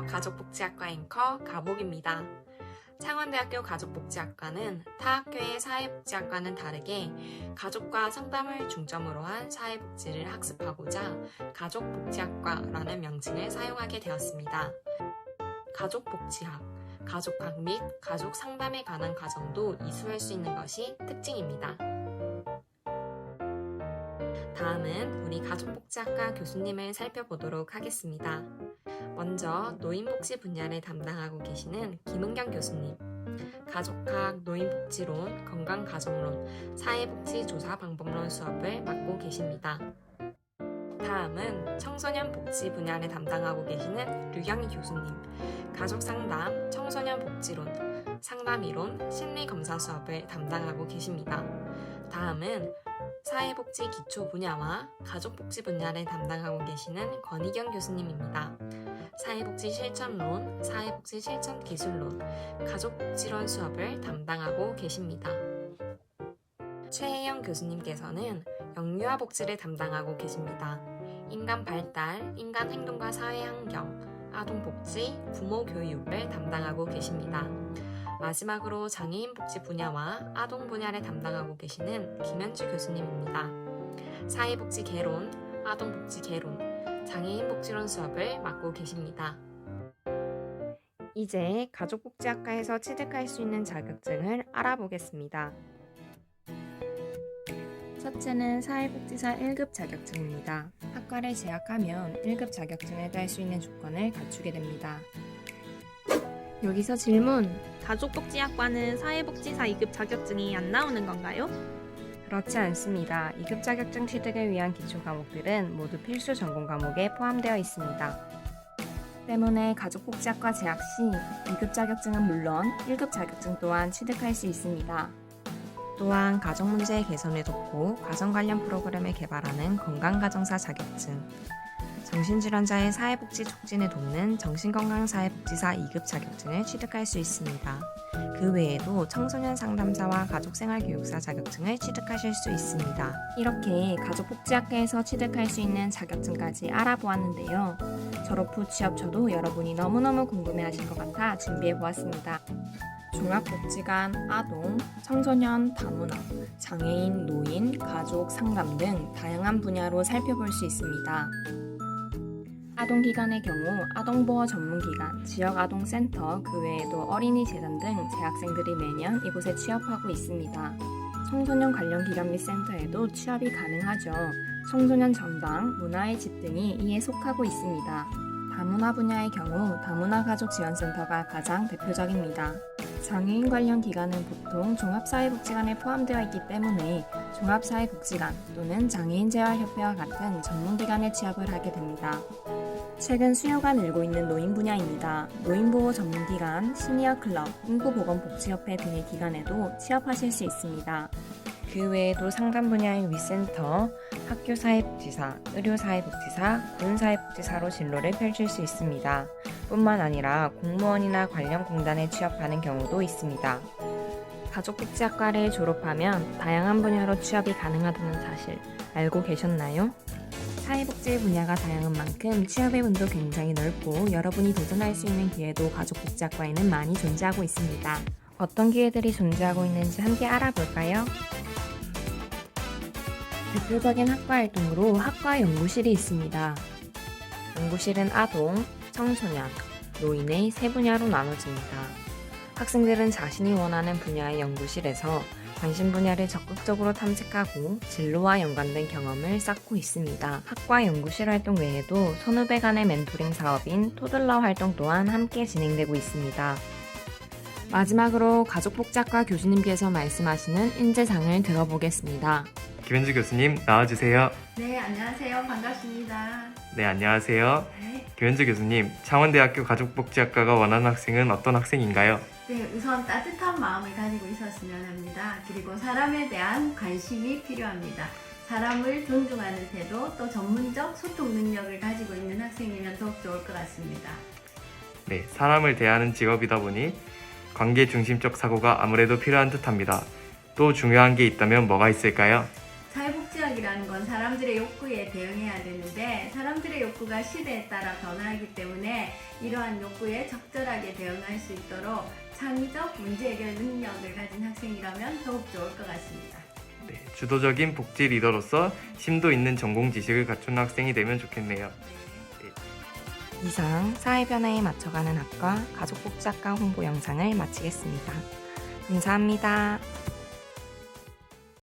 가족복지학과 앵커 가복입니다. 창원대학교 가족복지학과는 타 학교의 사회복지학과는 다르게 가족과 상담을 중점으로 한 사회복지를 학습하고자 가족복지학과라는 명칭을 사용하게 되었습니다. 가족복지학, 가족학 및 가족 상담에 관한 과정도 이수할 수 있는 것이 특징입니다. 다음은 우리 가족복지학과 교수님을 살펴보도록 하겠습니다. 먼저 노인복지 분야를 담당하고 계시는 김은경 교수님, 가족학, 노인복지론, 건강가정론, 사회복지조사 방법론 수업을 맡고 계십니다. 다음은 청소년 복지 분야를 담당하고 계시는 류경희 교수님, 가족상담, 청소년 복지론, 상담이론, 심리검사 수업을 담당하고 계십니다. 다음은 사회복지 기초 분야와 가족복지 분야를 담당하고 계시는 권희경 교수님입니다. 사회복지 실천론, 사회복지 실천 기술론, 가족복지론 수업을 담당하고 계십니다. 최혜영 교수님께서는 영유아 복지를 담당하고 계십니다. 인간 발달, 인간 행동과 사회 환경, 아동 복지, 부모 교육을 담당하고 계십니다. 마지막으로 장애인 복지 분야와 아동 분야를 담당하고 계시는 김현주 교수님입니다. 사회복지 개론, 아동복지 개론, 장애인 복지론 수업을 맡고 계십니다. 이제 가족복지학과에서 취득할 수 있는 자격증을 알아보겠습니다. 첫째는 사회복지사 1급 자격증입니다. 학과를 재학하면 1급 자격증을 딸 수 있는 조건을 갖추게 됩니다. 여기서 질문! 가족복지학과는 사회복지사 2급 자격증이 안 나오는 건가요? 그렇지 않습니다. 2급 자격증 취득을 위한 기초 과목들은 모두 필수 전공 과목에 포함되어 있습니다. 때문에 가족복지학과 재학 시 2급 자격증은 물론 1급 자격증 또한 취득할 수 있습니다. 또한 가정 문제의 개선을 돕고 가정 관련 프로그램을 개발하는 건강가정사 자격증, 정신질환자의 사회복지 촉진을 돕는 정신건강사회복지사 2급 자격증을 취득할 수 있습니다. 그 외에도 청소년 상담사와 가족생활교육사 자격증을 취득하실 수 있습니다. 이렇게 가족복지학과에서 취득할 수 있는 자격증까지 알아보았는데요. 졸업 후 취업처도 여러분이 너무너무 궁금해하실 것 같아 준비해보았습니다. 종합복지관, 아동, 청소년, 다문화, 장애인, 노인, 가족, 상담 등 다양한 분야로 살펴볼 수 있습니다. 아동기관의 경우 아동보호 전문기관, 지역아동센터, 그 외에도 어린이 재단 등 재학생들이 매년 이곳에 취업하고 있습니다. 청소년 관련 기관 및 센터에도 취업이 가능하죠. 청소년 전방, 문화의 집 등이 이에 속하고 있습니다. 다문화 분야의 경우 다문화 가족 지원센터가 가장 대표적입니다. 장애인 관련 기관은 보통 종합사회복지관에 포함되어 있기 때문에 종합사회복지관 또는 장애인재활협회와 같은 전문기관에 취업을 하게 됩니다. 최근 수요가 늘고 있는 노인 분야입니다. 노인보호 전문기관, 시니어클럽, 인구보건복지협회 등의 기관에도 취업하실 수 있습니다. 그 외에도 상담 분야의 위센터, 학교사회복지사, 의료사회복지사, 군사회복지사로 진로를 펼칠 수 있습니다. 뿐만 아니라 공무원이나 관련 공단에 취업하는 경우도 있습니다. 가족복지학과를 졸업하면 다양한 분야로 취업이 가능하다는 사실 알고 계셨나요? 사회복지 분야가 다양한 만큼 취업의 문도 굉장히 넓고 여러분이 도전할 수 있는 기회도 가족복지학과에는 많이 존재하고 있습니다. 어떤 기회들이 존재하고 있는지 함께 알아볼까요? 대표적인 학과 활동으로 학과 연구실이 있습니다. 연구실은 아동, 청소년, 노인의 세 분야로 나눠집니다. 학생들은 자신이 원하는 분야의 연구실에서 관심 분야를 적극적으로 탐색하고 진로와 연관된 경험을 쌓고 있습니다. 학과 연구실 활동 외에도 선후배 간의 멘토링 사업인 토들러 활동 또한 함께 진행되고 있습니다. 마지막으로 가족복지학과 교수님께서 말씀하시는 인재상을 들어보겠습니다. 김현주 교수님 나와주세요. 네, 안녕하세요. 반갑습니다. 네, 안녕하세요. 네. 김현주 교수님, 창원대학교 가족복지학과가 원하는 학생은 어떤 학생인가요? 네, 우선 따뜻한 마음을 가지고 있었으면 합니다. 그리고 사람에 대한 관심이 필요합니다. 사람을 존중하는 태도, 또 전문적 소통 능력을 가지고 있는 학생이면 더욱 좋을 것 같습니다. 네, 사람을 대하는 직업이다 보니 관계 중심적 사고가 아무래도 필요한 듯합니다. 또 중요한 게 있다면 뭐가 있을까요? 사람들의 욕구에 대응해야 되는데 사람들의 욕구가 시대에 따라 변화하기 때문에 이러한 욕구에 적절하게 대응할 수 있도록 창의적 문제 해결 능력을 가진 학생이라면 더욱 좋을 것 같습니다. 네, 주도적인 복지 리더로서 심도 있는 전공 지식을 갖춘 학생이 되면 좋겠네요. 이상 사회 변화에 맞춰가는 학과 가족복지학과 홍보 영상을 마치겠습니다. 감사합니다.